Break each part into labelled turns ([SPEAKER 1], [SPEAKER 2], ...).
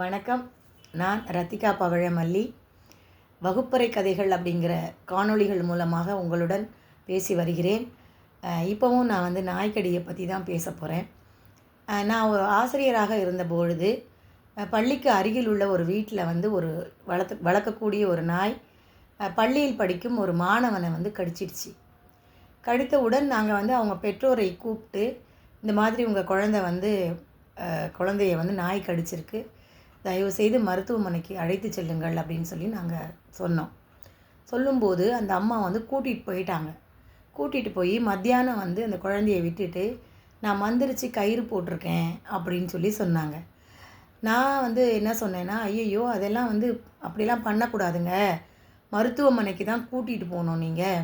[SPEAKER 1] வணக்கம். நான் ரத்திகா பவழமல்லி. வகுப்பறை கதைகள் அப்படிங்கிற காணொளிகள் மூலமாக உங்களுடன் பேசி வருகிறேன். இப்போவும் நான் வந்து நாய்க்கடியை பற்றி தான் பேச போகிறேன் நான் ஒரு ஆசிரியராக இருந்தபொழுது பள்ளிக்கு அருகில் உள்ள ஒரு வீட்டில் வந்து ஒரு வளர்த்து வளர்க்கக்கூடிய ஒரு நாய் பள்ளியில் படிக்கும் ஒரு மாணவனை வந்து கடிச்சிடுச்சு. கடித்தவுடன் நாங்கள் வந்து அவங்க பெற்றோரை கூப்பிட்டு இந்த மாதிரி உங்கள் குழந்தை வந்து குழந்தைய வந்து நாய் கடிச்சிருக்கு. தயவுசெய்து மருத்துவமனைக்கு அழைத்து செல்லுங்கள் அப்படின்னு சொல்லி நாங்கள் சொன்னோம். சொல்லும்போது அந்த அம்மா வந்து கூட்டிகிட்டு போயிட்டாங்க. கூட்டிகிட்டு போய் மத்தியானம் வந்து அந்த குழந்தைய விட்டுட்டு நான் மந்திரிச்சு கயிறு போட்டிருக்கேன் அப்படின்னு சொல்லி சொன்னாங்க. நான் வந்து என்ன சொன்னேன்னா ஐயையோ அதெல்லாம் வந்து அப்படிலாம் பண்ணக்கூடாதுங்க. மருத்துவமனைக்கு தான் கூட்டிகிட்டு போகணும் நீங்கள்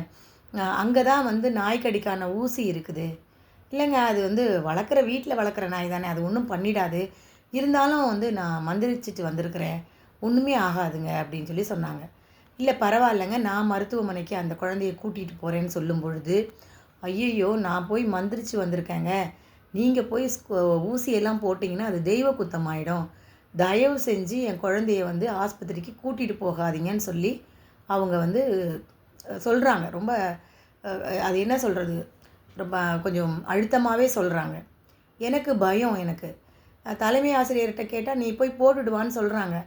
[SPEAKER 1] அங்கே தான் வந்து நாய்க்கடிக்கான ஊசி இருக்குது. இல்லைங்க அது வந்து வளர்க்குற வீட்டில் வளர்க்குற நாய் தானே அது ஒன்றும் பண்ணிடாது. இருந்தாலும் வந்து நான் மந்திரிச்சிட்டு வந்திருக்கிறேன். ஒன்றுமே ஆகாதுங்க அப்படின்னு சொல்லி சொன்னாங்க. இல்லை பரவாயில்லைங்க. நான் மருத்துவமனைக்கு அந்த குழந்தைய கூட்டிகிட்டு போகிறேன்னு சொல்லும் பொழுது ஐயோ நான் போய் மந்திரிச்சு வந்திருக்கேங்க. நீங்கள் போய் ஊசியெல்லாம் போட்டிங்கன்னா அது தெய்வ குத்தமாயிடும். தயவு செஞ்சு என் குழந்தைய வந்து ஆஸ்பத்திரிக்கு கூட்டிகிட்டு போகாதீங்கன்னு சொல்லி அவங்க வந்து சொல்கிறாங்க ரொம்ப அது என்ன சொல்கிறது ரொம்ப கொஞ்சம் அழுத்தமாகவே சொல்கிறாங்க எனக்கு பயம் எனக்கு. தலைமை ஆசிரியர்கிட்ட கேட்டால் நீ போய் போட்டுடுவான்னு சொல்கிறாங்க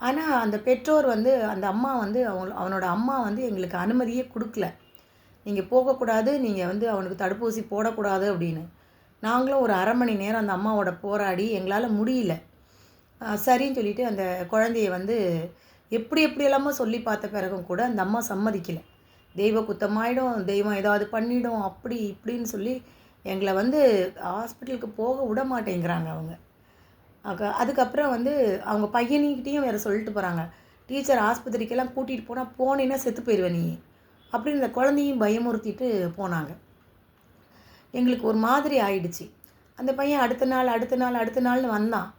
[SPEAKER 1] ஆனால் அந்த பெற்றோர் வந்து அந்த அம்மா வந்து அவங்க அவனோட அம்மா வந்து எங்களுக்கு அனுமதியே கொடுக்கல. நீங்கள் போகக்கூடாது நீங்கள் வந்து அவனுக்கு தடுப்பூசி போடக்கூடாது அப்படின்னு. நாங்களும் ஒரு அரை மணி நேரம் அந்த அம்மாவோட போராடி எங்களால் முடியல. சரின்னு சொல்லிட்டு அந்த குழந்தைய வந்து எப்படி எப்படியெல்லாமோ சொல்லி பார்த்த பிறகும் கூட அந்த அம்மா சம்மதிக்கலை. தெய்வ குத்தமாயிடும் தெய்வம் ஏதாவது பண்ணிடும் அப்படி இப்படின்னு சொல்லி எங்களை வந்து ஹாஸ்பிட்டலுக்கு போக விட மாட்டேங்கிறாங்க அவங்க. அதுக்கப்புறம் வந்து அவங்க பையனிக்கிட்டேயும் வேறு சொல்லிட்டு போகிறாங்க டீச்சர் ஆஸ்பத்திரிக்கெல்லாம் கூட்டிகிட்டு போனால் போனேன்னா செத்து போயிடுவ நீ. அப்படின்னு இந்த குழந்தையும் பயமுறுத்திட்டு போனாங்க. எங்களுக்கு ஒரு மாதிரி ஆயிடுச்சு. அந்த பையன் அடுத்த நாள் அடுத்த நாள் அடுத்த நாள்னு வந்தான்.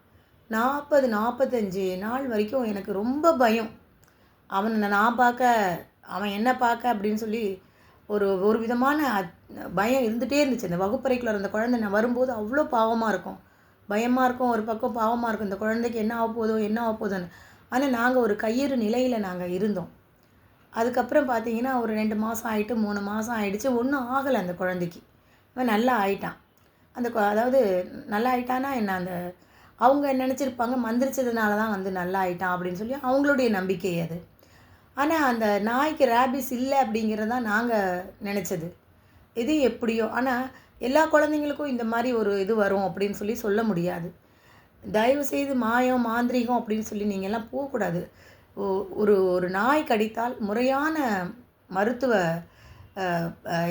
[SPEAKER 1] நாற்பது நாற்பத்தஞ்சு நாள் வரைக்கும் எனக்கு ரொம்ப பயம். அவனை நான் பார்க்க அவன் என்ன பார்க்க அப்படின்னு சொல்லி ஒரு ஒரு விதமான பயம் இருந்துகிட்டே இருந்துச்சு. அந்த வகுப்பறைக்குள்ளே இருந்த குழந்தை நான் வரும்போது அவ்வளோ பாவமாக இருக்கும். பயமாக இருக்கும் ஒரு பக்கம் பாவமாக இருக்கும் இந்த குழந்தைக்கு என்ன ஆக போதோ என்ன ஆக போதோன்னு ஆனால் நாங்கள் ஒரு கையறு நிலையில் நாங்கள் இருந்தோம். அதுக்கப்புறம் பார்த்தீங்கன்னா ஒரு ரெண்டு மாதம் ஆயிட்டு மூணு மாதம் ஆயிடுச்சு. ஒன்றும் ஆகலை அந்த குழந்தைக்கு. அவன் நல்லா ஆயிட்டான் அந்த அதாவது நல்லா ஆயிட்டானா என்ன அந்த அவங்க நினச்சிருப்பாங்க மந்திரிச்சதுனால தான் வந்து நல்லா ஆயிட்டான் அப்படின்னு சொல்லி அவங்களுடைய நம்பிக்கை அது. ஆனால் அந்த நாய்க்கு ரேபிஸ் இல்லை அப்படிங்கிறது தான் நாங்கள் நினச்சது. இது எப்படியோ? ஆனால் எல்லா குழந்தைங்களுக்கும் இந்த மாதிரி ஒரு இது வரும் அப்படின்னு சொல்லி சொல்ல முடியாது. தயவு செய்து மாயம் மாந்திரீகம் அப்படின்னு சொல்லி நீங்கள்லாம் போகக்கூடாது. ஒ- ஒரு ஒரு நாய் கடித்தால் முறையான மருத்துவ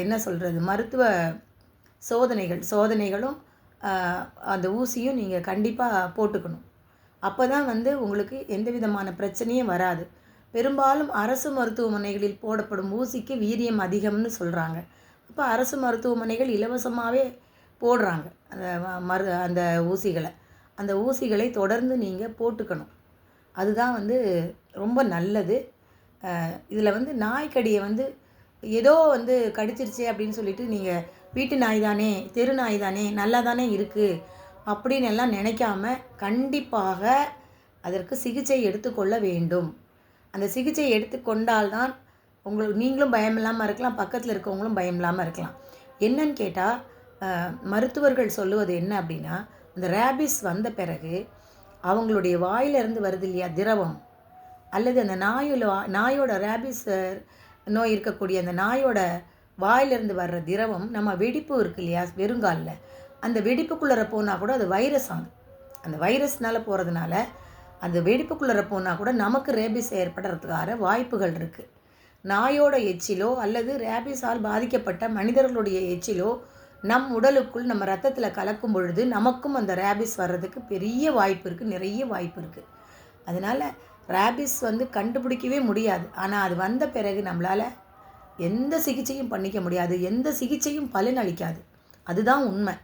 [SPEAKER 1] என்ன சொல்கிறது மருத்துவ சோதனைகள் சோதனைகளும் அந்த ஊசியும் நீங்கள் கண்டிப்பாக போட்டுக்கணும். அப்போ தான் வந்து உங்களுக்கு எந்த விதமான பிரச்சனையும் வராது. பெரும்பாலும் அரசு மருத்துவமனைகளில் போடப்படும் ஊசிக்கு வீரியம் அதிகம்னு சொல்கிறாங்க இப்போ அரசு மருத்துவமனைகள் இலவசமாகவே போடுறாங்க. அந்த மரு அந்த ஊசிகளை. அந்த ஊசிகளை தொடர்ந்து நீங்கள் போட்டுக்கணும். அதுதான் வந்து ரொம்ப நல்லது. இதில் வந்து நாய்க்கடியை வந்து ஏதோ வந்து கடிச்சிருச்சே அப்படின்னு சொல்லிட்டு நீங்கள் வீட்டு நாய் தானே தெரு நாய் தானே நல்லா தானே இருக்குது அப்படின்னு எல்லாம் நினைக்காம கண்டிப்பாக அதற்கு சிகிச்சை எடுத்துக்கொள்ள வேண்டும். அந்த சிகிச்சை எடுத்துக்கொண்டால்தான் உங்களுக்கு நீங்களும் பயம் இல்லாமல் இருக்கலாம் பக்கத்தில் இருக்கவங்களும் பயம் இல்லாமல் இருக்கலாம். என்னன்னு கேட்டால் மருத்துவர்கள் சொல்லுவது என்ன அப்படின்னா இந்த ரேபிஸ் வந்த பிறகு அவங்களுடைய வாயிலிருந்து வருது இல்லையா திரவம். அல்லது அந்த நாயில் நாயோட ரேபிஸ் நோய் இருக்கக்கூடிய அந்த நாயோட வாயிலிருந்து வர்ற திரவம் நம்ம வெடிப்பு இருக்கு இல்லையா வெறுங்காலில். அந்த வெடிப்புக்குள்ளே போனால் கூட அது வைரஸ் ஆகும் அந்த வைரஸ்னால் போகிறதுனால அந்த வெடிப்புக்குள்ளே போனால் கூட நமக்கு ரேபிஸ் ஏற்படுறதுக்கான வாய்ப்புகள் இருக்குது நாயோட எச்சிலோ அல்லது ரேபிஸால் பாதிக்கப்பட்ட மனிதர்களுடைய எச்சிலோ நம் உடலுக்குள் நம்ம ரத்தத்தில் கலக்கும் பொழுது நமக்கும் அந்த ரேபிஸ் வர்றதுக்கு பெரிய வாய்ப்பு இருக்குது நிறைய வாய்ப்பு இருக்குது அதனால் ரேபிஸ் வந்து கண்டுபிடிக்கவே முடியாது. ஆனால் அது வந்த பிறகு நம்மளால் எந்த சிகிச்சையும் பண்ணிக்க முடியாது எந்த சிகிச்சையும் பலன் அளிக்காது அதுதான் உண்மை.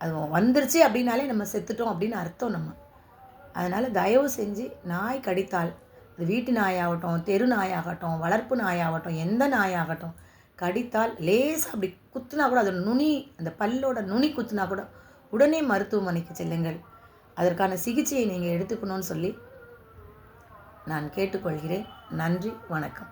[SPEAKER 1] அது வந்துருச்சு அப்படின்னாலே நம்ம செத்துட்டோம் அப்படின்னு அர்த்தம் நம்ம. அதனால் தயவு செஞ்சு நாய் கடித்தால் அது வீட்டு நாயாகட்டும் தெரு நாயாகட்டும் வளர்ப்பு நாயாகட்டும் எந்த நாயாகட்டும் கடித்தால் லேசாக அப்படி குத்துனா கூட அது நுனி அந்த பல்லோட நுனி குத்துனா கூட உடனே மருத்துவமனைக்கு செல்லுங்கள். அதற்கான சிகிச்சையை நீங்கள் எடுத்துக்கணும்னு சொல்லி நான் கேட்டுக்கொள்கிறேன். நன்றி வணக்கம்.